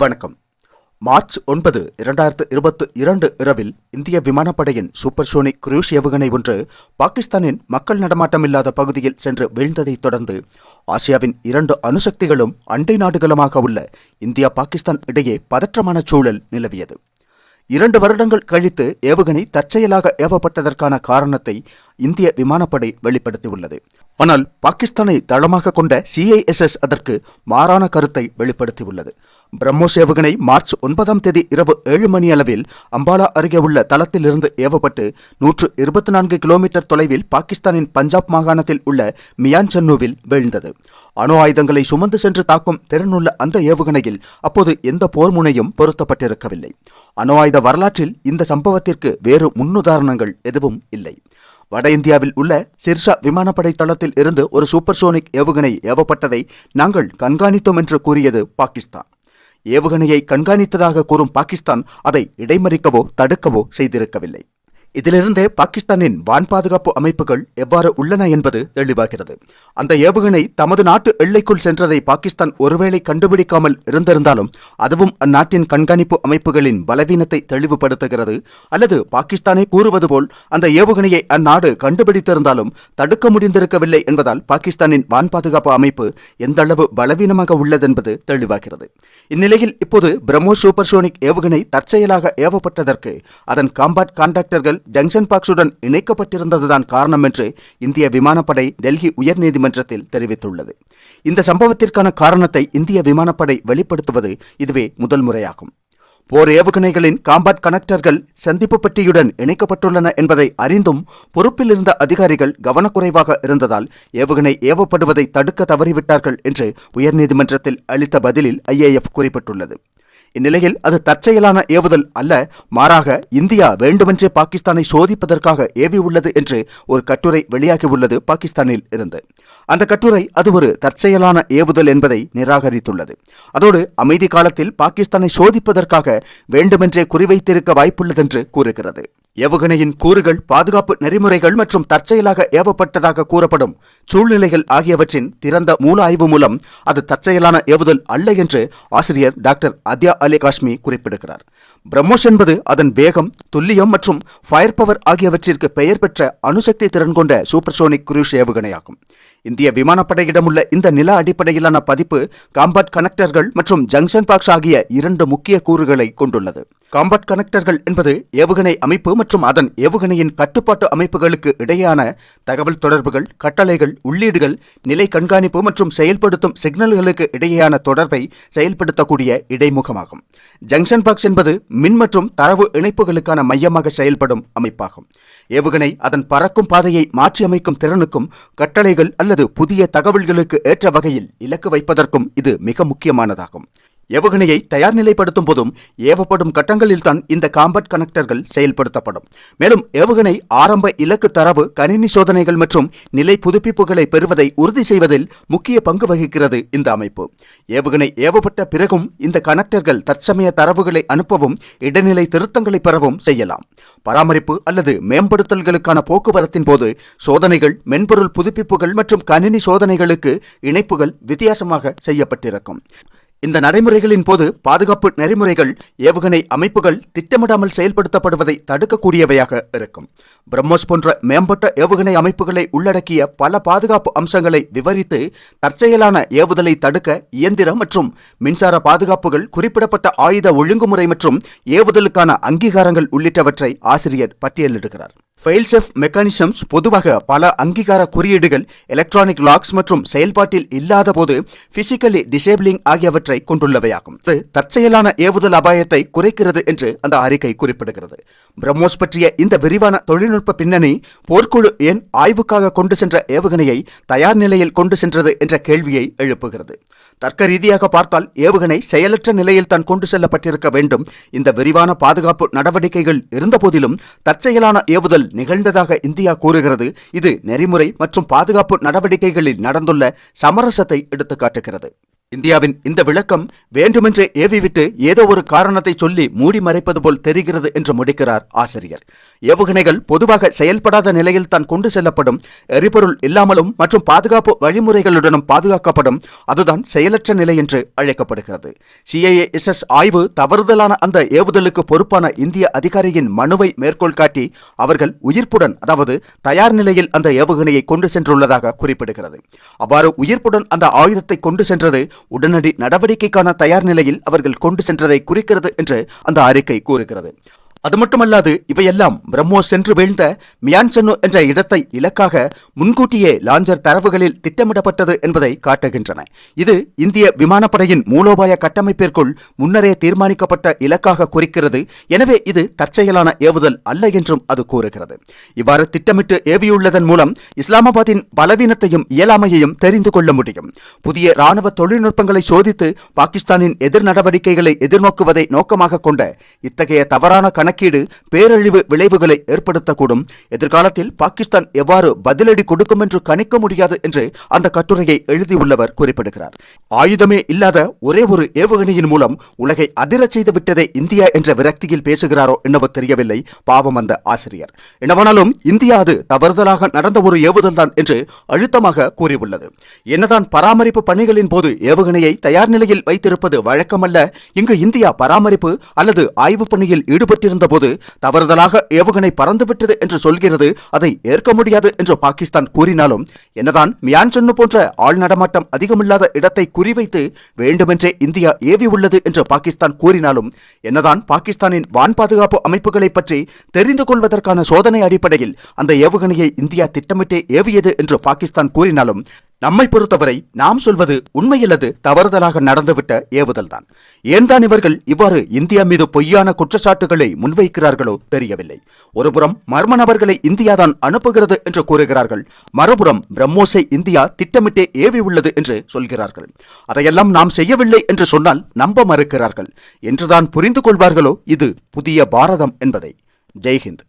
வணக்கம். மார்ச் ஒன்பது இரண்டாயிரத்து இருபத்தி இரண்டு இரவில் இந்திய விமானப்படையின் சூப்பர்சோனிக் குரூஸ் ஏவுகணை ஒன்று பாகிஸ்தானின் மக்கள் நடமாட்டமில்லாத பகுதியில் சென்று வீழ்ந்ததைத் தொடர்ந்து ஆசியாவின் இரண்டு அணுசக்திகளும் அண்டை நாடுகளுமாக உள்ள இந்தியா பாகிஸ்தான் இடையே பதற்றமான சூழல் நிலவியது. இரண்டு வருடங்கள் கழித்து ஏவுகணை தற்செயலாக ஏவப்பட்டதற்கான காரணத்தை இந்திய விமானப்படை வெளிப்படுத்தியுள்ளது. ஆனால் பாகிஸ்தானை தளமாக கொண்ட சிஐஎஸ்எஸ் அதற்கு மாறான கருத்தை வெளிப்படுத்தியுள்ளது. பிரம்மோஸ் ஏவுகணை மார்ச் ஒன்பதாம் தேதி இரவு ஏழு மணி அளவில் அம்பாலா அருகே உள்ள தளத்திலிருந்து ஏவப்பட்டு நூற்று இருபத்தி நான்கு கிலோமீட்டர் தொலைவில் பாகிஸ்தானின் பஞ்சாப் மாகாணத்தில் உள்ள மியான் சன்னுவில் வீழ்ந்தது. அணு ஆயுதங்களை சுமந்து சென்று தாக்கும் திறனுள்ள அந்த ஏவுகணையில் அப்போது எந்த போர் முனையும் பொருத்தப்பட்டிருக்கவில்லை. அணு ஆயுத வரலாற்றில் இந்த சம்பவத்திற்கு வேறு முன்னுதாரணங்கள் எதுவும் இல்லை. வட இந்தியாவில் உள்ள சிர்சா விமானப்படை தளத்தில் இருந்து ஒரு சூப்பர்சோனிக் ஏவுகணை ஏவப்பட்டதை நாங்கள் கண்காணித்தோம் என்று கூறியது பாகிஸ்தான். ஏவுகணையை கண்காணித்ததாக கூறும் பாகிஸ்தான் அதை இடைமறிக்கவோ தடுக்கவோ செய்திருக்கவில்லை. இதிலிருந்தே பாகிஸ்தானின் வான் பாதுகாப்பு அமைப்புகள் எவ்வாறு உள்ளன என்பது தெளிவாகிறது. அந்த ஏவுகணை தமது நாட்டு எல்லைக்குள் சென்றதை பாகிஸ்தான் ஒருவேளை கண்டுபிடிக்காமல் இருந்திருந்தாலும் அதுவும் அந்நாட்டின் கண்காணிப்பு அமைப்புகளின் பலவீனத்தை தெளிவுபடுத்துகிறது. அல்லது பாகிஸ்தானே கூறுவது போல் அந்த ஏவுகணையை அந்நாடு கண்டுபிடித்திருந்தாலும் தடுக்க முடிந்திருக்கவில்லை என்பதால் பாகிஸ்தானின் வான் பாதுகாப்பு அமைப்பு எந்த அளவு பலவீனமாக உள்ளதென்பது தெளிவாகிறது. இந்நிலையில் இப்போது பிரம்மோஸ் சூப்பர்சோனிக் ஏவுகணை தற்செயலாக ஏவப்பட்டதற்கு அதன் காம்பாட் கான்டாக்டர்கள் ஜங்ஷன் பாக்ஸுடன் இணைக்கப்பட்டிருந்ததுதான் காரணம் என்று இந்திய விமானப்படை டெல்லி உயர்நீதிமன்றத்தில் தெரிவித்துள்ளது. இந்த சம்பவத்திற்கான காரணத்தை இந்திய விமானப்படை வெளிப்படுத்துவது இதுவே முதல் முறையாகும். போர் ஏவுகணைகளின் காம்பாட் கனெக்டர்கள் சந்திப்பு பெட்டியுடன் இணைக்கப்பட்டுள்ளன என்பதை அறிந்தும் பொறுப்பில் இருந்த அதிகாரிகள் கவனக்குறைவாக இருந்ததால் ஏவுகணை ஏவப்படுவதை தடுக்க தவறிவிட்டார்கள் என்று உயர்நீதிமன்றத்தில் அளித்த பதிலில் ஐஏஎஃப் குறிப்பிட்டுள்ளது. இந்நிலையில் அது தற்செயலான ஏவுதல் அல்ல மாறாக இந்தியா வேண்டுமென்றே பாகிஸ்தானை சோதிப்பதற்காக ஏவியுள்ளது என்று ஒரு கட்டுரை வெளியாகியுள்ளது பாகிஸ்தானில் இருந்து. அந்த கட்டுரை அது ஒரு தற்செயலான ஏவுதல் என்பதை நிராகரித்துள்ளது. அதோடு அமைதி காலத்தில் பாகிஸ்தானை சோதிப்பதற்காக வேண்டுமென்றே குறிவைத்திருக்க வாய்ப்புள்ளதென்று கூறுகிறது. ஏவுகணையின் கூறுகள் பாதுகாப்பு நெறிமுறைகள் மற்றும் தற்செயலாக ஏவப்பட்டதாக கூறப்படும் சூழ்நிலைகள் ஆகியவற்றின் திறந்த மூல ஆய்வு மூலம் அது தற்செயலான ஏவுதல் அல்ல என்று ஆசிரியர் டாக்டர் அத்யா அலி காஷ்மி குறிப்பிடுகிறார். பிரம்மோஸ் என்பது அதன் வேகம் துல்லியம் மற்றும் ஃபயர் பவர் ஆகியவற்றிற்கு பெயர் பெற்ற அணுசக்தி திறன் கொண்ட சூப்பர்சோனிக் குரூஷ் ஏவுகணையாகும். இந்திய விமானப்படையிடமுள்ள இந்த நில அடிப்படையிலான பதிப்பு காம்பாட் கனெக்டர்கள் மற்றும் ஜங்ஷன் பாக்ஸ் ஆகிய இரண்டு முக்கிய கூறுகளை கொண்டுள்ளது. காம்பாட் கனெக்டர்கள் என்பது ஏவுகணை அமைப்பு மற்றும் அதன் ஏவுகணையின் கட்டுப்பாட்டு அமைப்புகளுக்கு இடையான தகவல் தொடர்புகள் கட்டளைகள் உள்ளீடுகள் நிலை கண்காணிப்பு மற்றும் செயல்படுத்தும் சிக்னல்களுக்கு இடையேயான தொடர்பை செயல்படுத்தக்கூடிய இடைமுகமாகும். ஜங்ஷன் பாக்ஸ் என்பது மின் மற்றும் தரவு இணைப்புகளுக்கான மையமாக செயல்படும் அமைப்பாகும். ஏவுகணை அதன் பறக்கும் பாதையை மாற்றியமைக்கும் திறனுக்கும் கட்டளைகள் அல்லது புதிய தகவல்களுக்கு ஏற்ற வகையில் இலக்கு வைப்பதற்கும் இது மிக முக்கியமானதாகும். ஏவுகணையை தயார் நிலைப்படுத்தும் போதும் ஏவப்படும் கட்டங்களில்தான் இந்த காம்பட் கனெக்டர்கள் செயல்படுத்தப்படும். மேலும் ஏவுகணை ஆரம்ப இலக்கு தரவு கணினி சோதனைகள் மற்றும் நிலை புதுப்பிப்புகளை பெறுவதை உறுதி செய்வதில் முக்கிய பங்கு வகிக்கிறது இந்த அமைப்பு. ஏவுகணை ஏவப்பட்ட பிறகும் இந்த கனெக்டர்கள் தற்சமய தரவுகளை அனுப்பவும் இடைநிலை திருத்தங்களை பெறவும் செய்யலாம். பராமரிப்பு அல்லது மேம்படுத்தல்களுக்கான போக்குவரத்தின் போது சோதனைகள் மென்பொருள் புதுப்பிப்புகள் மற்றும் கணினி சோதனைகளுக்கு இணைப்புகள் வித்தியாசமாக செய்யப்பட்டிருக்கும். இந்த நடைமுறைகளின் போது பாதுகாப்பு நெறிமுறைகள் ஏவுகணை அமைப்புகள் திட்டமிடாமல் செயல்படுத்தப்படுவதை தடுக்கக்கூடியவையாக இருக்கும். பிரம்மோஸ் போன்ற மேம்பட்ட ஏவுகணை அமைப்புகளை உள்ளடக்கிய பல பாதுகாப்பு அம்சங்களை விவரித்து தற்செயலான ஏவுதலை தடுக்க இயந்திர மற்றும் மின்சார பாதுகாப்புகள் குறிப்பிடப்பட்ட ஆயுத ஒழுங்குமுறை மற்றும் ஏவுதலுக்கான அங்கீகாரங்கள் உள்ளிட்டவற்றை ஆசிரியர் பட்டியலிடுகிறார். ஃபெயில்செஃப் மெக்கானிசம்ஸ் பொதுவாக பல அங்கீகார குறியீடுகள் எலக்ட்ரானிக் லாக்ஸ் மற்றும் செயல்பாட்டில் இல்லாத போது பிசிக்கலி டிசேபிளிங் ஆகியவற்றை கொண்டுள்ளவையாகும். இது தற்செயலான ஏவுதல் அபாயத்தை குறைக்கிறது என்று அந்த அறிக்கை குறிப்பிடுகிறது. பிரம்மோஸ் பற்றிய இந்த விரிவான தொழில்நுட்ப பின்னணி போர்க்குழு ஏன் ஆய்வுக்காக கொண்டு சென்ற ஏவுகணையை தயார் நிலையில் கொண்டு சென்றது என்ற கேள்வியை எழுப்புகிறது. தர்க்க ரீதியாக பார்த்தால் ஏவுகணை செயலற்ற நிலையில் தான் கொண்டு செல்லப்பட்டிருக்க வேண்டும். இந்த விரிவான பாதுகாப்பு நடவடிக்கைகள் இருந்தபோதிலும் தற்செயலான ஏவுதல் நிகழ்ந்ததாக இந்தியா கூறுகிறது. இது நெறிமுறை மற்றும் பாதுகாப்பு நடவடிக்கைகளில் நடந்துள்ள சமரசத்தை எடுத்துக்காட்டுகிறது. இந்தியாவின் இந்த விளக்கம் வேண்டுமென்றே ஏவிவிட்டு ஏதோ ஒரு காரணத்தை சொல்லி மூடி மறைப்பது போல் தெரிகிறது என்று முடிக்கிறார் ஆசிரியர். ஏவுகணைகள் பொதுவாக செயல்படாத நிலையில் தான் கொண்டு செல்லப்படும். எரிபொருள் இல்லாமலும் மற்றும் பாதுகாப்பு வழிமுறைகளுடனும் பாதுகாக்கப்படும். அதுதான் செயலற்ற நிலை என்று அழைக்கப்படுகிறது. சிஐஏஎஸ்எஸ் ஆய்வு தவறுதலான அந்த ஏவுதலுக்கு பொறுப்பான இந்திய அதிகாரியின் மனுவை மேற்கோள் காட்டி அவர்கள் உயிர்ப்புடன் அதாவது தயார் நிலையில் அந்த ஏவுகணையை கொண்டு சென்றுள்ளதாக குறிப்பிடுகிறது. அவ்வாறு உயிர்ப்புடன் அந்த ஆயுதத்தை கொண்டு சென்றது உடனடி நடவடிக்கைக்கான தயார் நிலையில் அவர்கள் கொண்டு சென்றதை குறிக்கிறது என்று அந்த அறிக்கை கூறுகிறது. அது மட்டுமல்லாது இவையெல்லாம் பிரம்மோஸ் சென்று வீழ்ந்த மியான்சென்னு என்ற இடத்தை இலக்காக முன்கூட்டியே லாஞ்சர் தரவுகளில் திட்டமிடப்பட்டது என்பதை காட்டுகின்றன. இது இந்திய விமானப்படையின் மூலோபாய கட்டமைப்பிற்குள் முன்னரே தீர்மானிக்கப்பட்ட இலக்காக குறிக்கிறது. எனவே இது தற்செயலான ஏவுதல் அல்ல என்றும் அது கூறுகிறது. இவ்வாறு திட்டமிட்டு ஏவியுள்ளதன் மூலம் இஸ்லாமாபாத்தின் பலவீனத்தையும் இயலாமையையும் தெரிந்து கொள்ள முடியும். புதிய ராணுவ தொழில்நுட்பங்களை சோதித்து பாகிஸ்தானின் எதிர் நடவடிக்கைகளை எதிர்நோக்குவதை நோக்கமாக கொண்ட இத்தகைய தவறான கணக்கு கணக்கீடு பேரழிவு விளைவுகளை ஏற்படுத்தக்கூடும். எதிர்காலத்தில் பாகிஸ்தான் எவ்வாறு பதிலடி கொடுக்கும் என்று கணிக்க முடியாது என்று அந்த கட்டுரையை எழுதியுள்ளவர் குறிப்பிடுகிறார். ஆயுதமே இல்லாத ஒரே ஒரு ஏவுகணையின் மூலம் உலகை அதிரச் செய்து விட்டதே இந்தியா என்ற விரக்தியில் பேசுகிறாரோ என்னவோ தெரியவில்லை பாவம் அந்த ஆசிரியர். என்னவானாலும் இந்தியா அது தவறுதலாக நடந்த ஒரு ஏவுதல் தான் என்று அழுத்தமாக கூறியுள்ளது. என்னதான் பராமரிப்பு பணிகளின் போது ஏவுகணையை தயார் நிலையில் வைத்திருப்பது வழக்கமல்ல இங்கு இந்தியா பராமரிப்பு அல்லது ஆய்வு பணியில் ஈடுபட்டிருந்த போது தவறுதலாக ஏவுகணை பறந்துவிட்டது என்று சொல்கிறது. அதை ஏற்க முடியாது என்று பாகிஸ்தான் கூறினாலும் என்னதான் மியான்சன்னு போன்ற ஆள் நடமாட்டம் அதிகமில்லாத இடத்தை குறிவைத்து வேண்டுமென்றே இந்தியா ஏவி உள்ளது என்று பாகிஸ்தான் கூறினாலும் என்னதான் பாகிஸ்தானின் வான் பாதுகாப்பு அமைப்புகளை பற்றி தெரிந்து கொள்வதற்கான சோதனை அடிப்படையில் அந்த ஏவுகணையை இந்தியா திட்டமிட்டே ஏவியது என்று பாகிஸ்தான் கூறினாலும் நம்மை பொறுத்தவரை நாம் சொல்வது உண்மையல்லது தவறுதலாக நடந்துவிட்ட ஏவுதல்தான். ஏன்தான் இவர்கள் இவ்வாறு இந்தியா மீது பொய்யான குற்றச்சாட்டுகளை முன்வைக்கிறார்களோ தெரியவில்லை. ஒருபுறம் மர்ம நபர்களை இந்தியாதான் அனுப்புகிறது என்று கூறுகிறார்கள். மறுபுறம் பிரம்மோஸை இந்தியா திட்டமிட்டே ஏவி உள்ளது என்று சொல்கிறார்கள். அதையெல்லாம் நாம் செய்யவில்லை என்று சொன்னால் நம்ப மறுக்கிறார்கள். என்றுதான் புரிந்து கொள்வார்களோ இது புதிய பாரதம் என்பதை. ஜெய்ஹிந்த்.